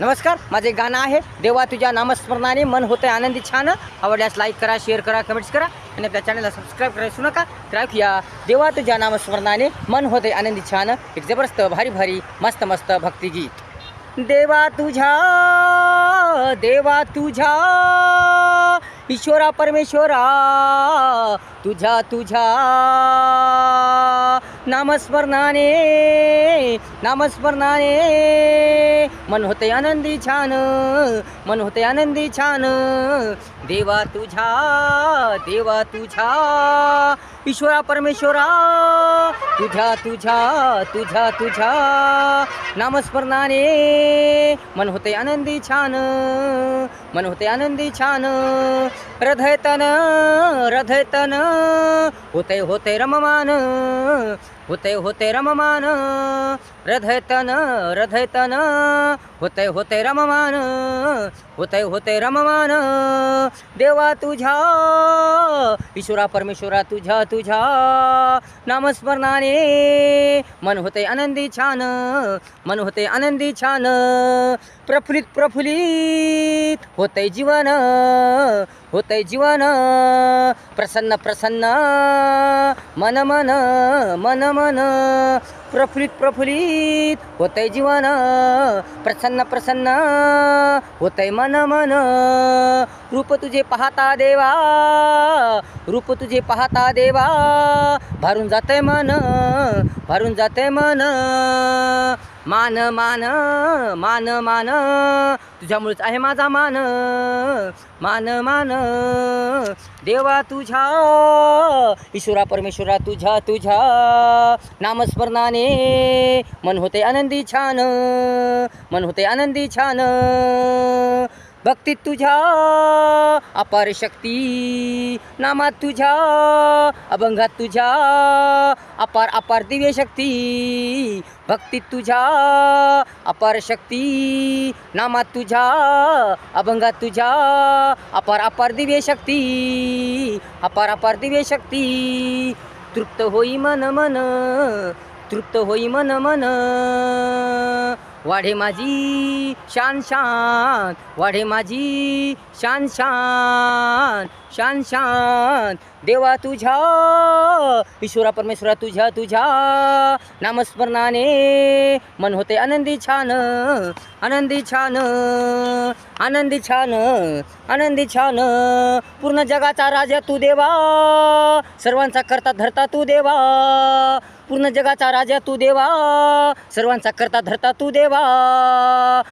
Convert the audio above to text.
नमस्कार माझे गाणं आहे देवा तुझ्या नामस्मरणाने मन होते आनंदी छान. आवडल्यास लाईक करा शेअर करा कमेंट्स करा आणि आपल्या चॅनलला सबस्क्राईब करायचू नका. तर या देवा तुझ्या नामस्मरणाने मन होते आनंदी छान. एक जबरदस्त भारी भारी मस्त मस्त भक्तिगीत देवा तुझ्या देवा तुझ्या ईश्वरा परमेश्वरा तुझ्या तुझ्या. नामस्मरणाने नामस्मरणाने. मन होते आनंदी छान मन होते आनंदी छान. देवा तुझ्या देवा तुझ्या ईश्वरा परमेश्वरा तुझ्या तुझ्या तुझ्या तुझ्या नामस्मरणाने मन होते आनंदी छान मन होते आनंदी छान. हृदयतन हृदयतन होते होते रममान. होते होते रममान हृदयतन हृदयतन. होते होते रममान होते होते रममान. देवा तुझ्या ईश्वरा परमेश्वरा तुझ्या तुझ्या नामस्मरणाने. मन होते आनंदी छान मन होते आनंदी छान. प्रफुल्लित प्रफुल्लित होते जीवन. होतय जीवन. प्रसन्न प्रसन्न. मन मन मन मन. प्रफुल्लित प्रफुल्लित होतय जीवन. प्रसन्न प्रसन्न होतय मन मन. रूप तुझे पाहता देवा. रूप तुझे पाहता देवा. भरून जाते मन भरून जाते मन. मान मान मान मान. तुझ्यामुळेच आहे माझा मान. मान मान. देवा तुझ्या ईश्वरा परमेश्वरा तुझ्या तुझ्या नामस्मरणाने मन होते आनंदी छान. मन होते आनंदी छान. भक्ती तुझ्या अपार शक्ती नामात तुझ्या अभंगात तुझ्या अपार अपार दिव्य शक्ती भक्ती तुझ्या अपार शक्ती नामात तुझ्या अभंगात तुझ्या अपार अपार दिव्य शक्ती अपार अपार दिव्य शक्ती। तृप्त होई मन मन तृप्त होई मन मन। वाढे माझी शान शान वाढे माझी शान शान शान शान. देवा तुझ्या ईश्वरा परमेश्वरा तुझ्या तुझ्या नामस्मरणाने मन होते आनंदी छान आनंदी छान आनंदी छान आनंदी छान. पूर्ण जगाचा राजा तू देवा सर्वांचा करता धरता तू देवा. पूर्ण जगाचा राजा तू देवा. सर्वांचा करता धरता तू देवा.